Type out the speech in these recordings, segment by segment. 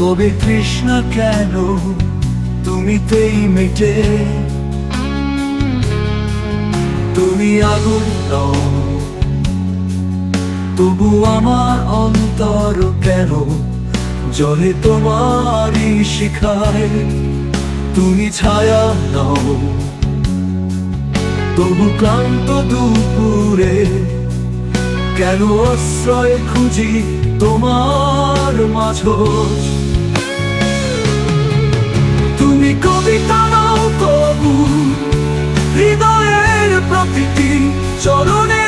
তবে তৃষ্ণা কেন তুমিতেই মেটে? তুমি আগুন তবু আমার অন্তর কেন জলে তোমারই শিখায়? তুমি ছায়া নও। তবু ক্লান্ত দুপুরে কেন আশ্রয় খুঁজি তোমার মাঝোজ তুমি কবিতা নাও তবু হৃদয়ের প্রকৃতি চরণে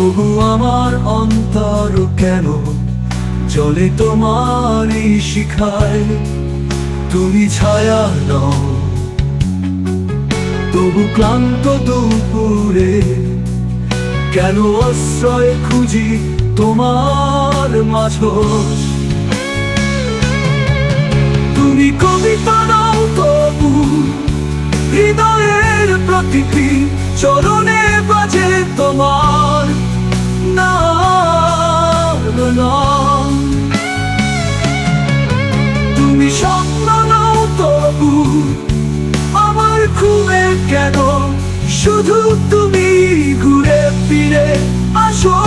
তবু আমার অন্তর কেন চলে তোমারই শিখায়? তুমি ছায়া নও। তবু ক্লান্ত দুপুরে কেন আশ্রয় খুঁজি তোমার মাঝোস তুমি কবিতা নাও তবু, হৃদয়ের প্রকৃতি চরণে তুমি ঘুরে ফিরে আসো।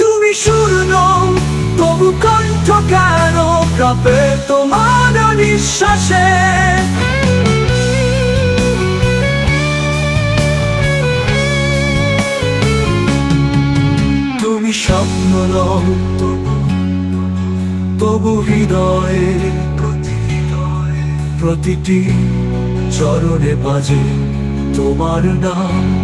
তুমি সুর তবু কণ্ঠ কেন কাঁপে তোমার নিঃশ্বাসে? তুমি স্বপ্ন নও, তবু হৃদয়ে প্রতিটি চরণে বাজে তোমার নাম